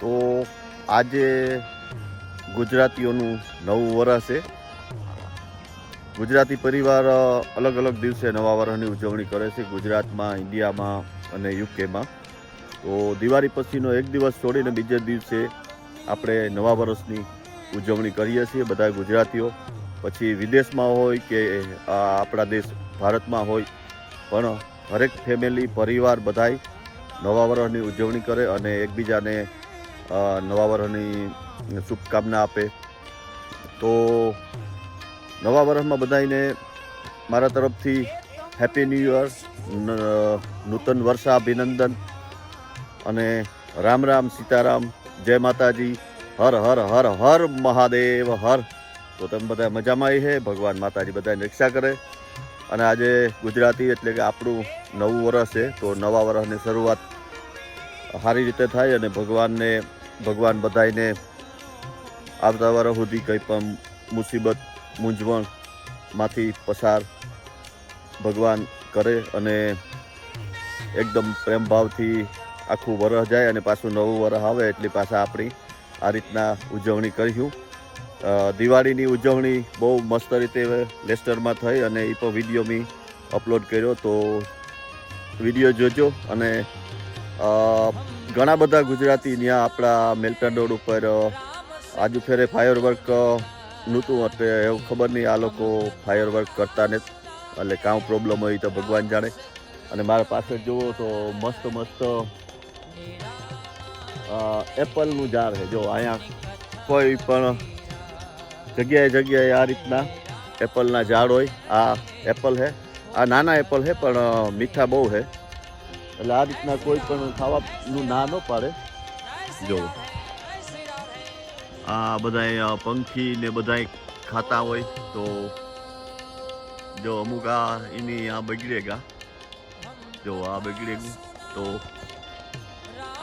તો આજે ગુજરાતીઓનું નવું વરસ છે. ગુજરાતી પરિવાર અલગ અલગ દિવસે નવા વર્ષની ઉજવણી કરે છે ગુજરાતમાં, ઇન્ડિયામાં અને યુકેમાં તો દિવાળી પછીનો એક દિવસ છોડીને બીજે દિવસે આપણે નવા વર્ષની ઉજવણી કરીએ છીએ બધા ગુજરાતીઓ. પછી વિદેશમાં હોય કે આપણા દેશ, ભારતમાં હોય, પણ હરેક ફેમિલી પરિવાર બધાય નવા વર્ષની ઉજવણી કરે અને એકબીજાને નવા વર્ષની શુભકામના આપે. તો નવા વર્ષમાં બધાને મારા તરફથી હેપી ન્યૂ યર નૂતન વર્ષા અભિનંદન અને રામ રામ સીતારામ, જય માતાજી, હર હર હર હર મહાદેવ, હર. તો તમે બધા મજામાં આવી છે ભગવાન માતાજી બધાની રક્ષા કરે. અને આજે ગુજરાતી એટલે કે આપણું નવું વર્ષ છે, તો નવા વર્ષની શરૂઆત સારી રીતે થાય અને ભગવાનને ભગવાન બધાને આવતા વર્ષ સુધી કંઈ પણ મુસીબત મૂંઝવણમાંથી પસાર ભગવાન કરે અને એકદમ પ્રેમભાવથી આખું વરસ જાય અને પાછું નવું વરસ આવે એટલે પાછા આપણી આ રીતના ઉજવણી કરીશું. દિવાળીની ઉજવણી બહુ મસ્ત રીતે લેસ્ટરમાં થઈ અને એ પણ વીડિયો મેં અપલોડ કર્યો તો વીડિયો જોજો અને ઘણા બધા ગુજરાતી ત્યાં આપણા મેલટન રોડ ઉપર આજુ ફેરે ફાયર વર્ક નહોતું એટલે એવું ખબર નહીં આ લોકો ફાયર વર્ક કરતા ને એટલે કાં પ્રોબ્લેમ હોય તો ભગવાન જાણે. અને મારા પાસે જુઓ તો મસ્ત મસ્ત એપલનું ઝાડ છે. જો અહીંયા કોઈ પણ જગ્યાએ જગ્યાએ આ રીતના એપલના ઝાડ હોય. આ એપલ છે. આ નાના એપલ છે પણ મીઠા બહુ છે. એટલે આ રીતના કોઈ પણ ખાવાનું ના ન પાડે. જો. આ બધા પંખી ને બધા ખાતા હોય તો જો અમુક આ એની આ બગડેગા જો આ બગડેગું તો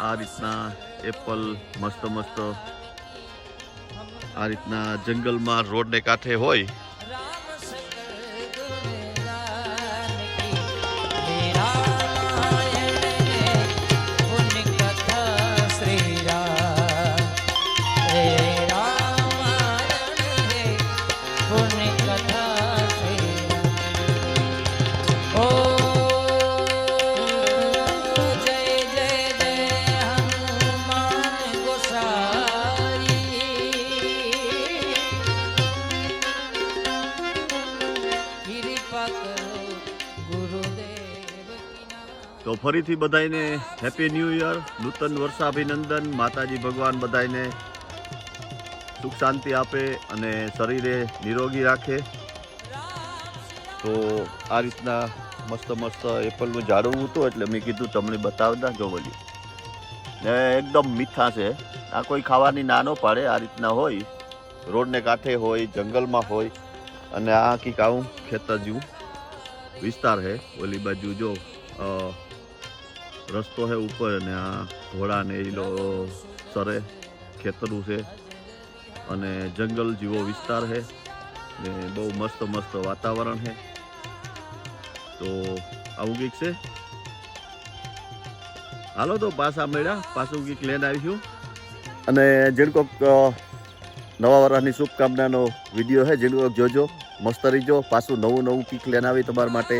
આ રીતના એપલ મસ્ત મસ્ત આ રીતના જંગલમાં રોડને કાંઠે હોય તો ફરીથી બધાને હેપી ન્યૂ યર નૂતન વર્ષાભિનંદન, માતાજી ભગવાન બધાને સુખ શાંતિ આપે અને શરીરે નિરોગી રાખે. તો આ રીતના મસ્ત મસ્ત એપલનું ઝાડવું હતું એટલે મેં કીધું તમને બતાવતા જો વળી ને એકદમ મીઠા છે. આ કોઈ ખાવાની ના ન પાડે, આ રીતના હોય. રોડને કાંઠે હોય, જંગલમાં હોય. અને આ કંઈક આવું ખેતર જેવું વિસ્તાર છે ઓલી બાજુ, જો રસ્તો છે ઉપર અને આ ઘોડા ને એ લો સરે ખેતરું છે અને જંગલ જેવો વિસ્તાર છે ને બહુ મસ્ત મસ્ત વાતાવરણ છે. તો આવું કંઈક છે? હાલો તો પાછા મળ્યા, પાછું કંઈક લઈને આવીશું. અને જેને કોક નવા વર્ષની શુભકામનાનો વીડિયો છે, જેનું જોજો, મસ્ત રહીજો. પાછું નવું નવું કંઈક લઈને આવી તમારા માટે.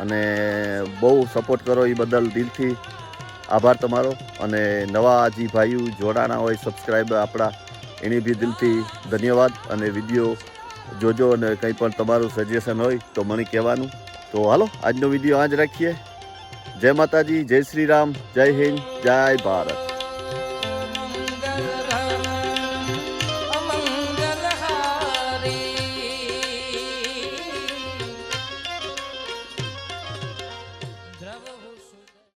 અને બહુ સપોર્ટ કરો એ બદલ દિલથી. આભાર તમારો. અને નવા જે ભાઈઓ જોડાણા હોય સબસ્ક્રાઈબર આપણા. એની બી દિલથી ધન્યવાદ. અને વીડિયો જોજો અને કંઈ પણ તમારું સજેશન હોય તો મને કહેવાનું. તો હાલો, આજનો વીડિયો આ જ રાખીએ. જય માતાજી, જય શ્રી રામ, જય હિન્દ, જય ભારત.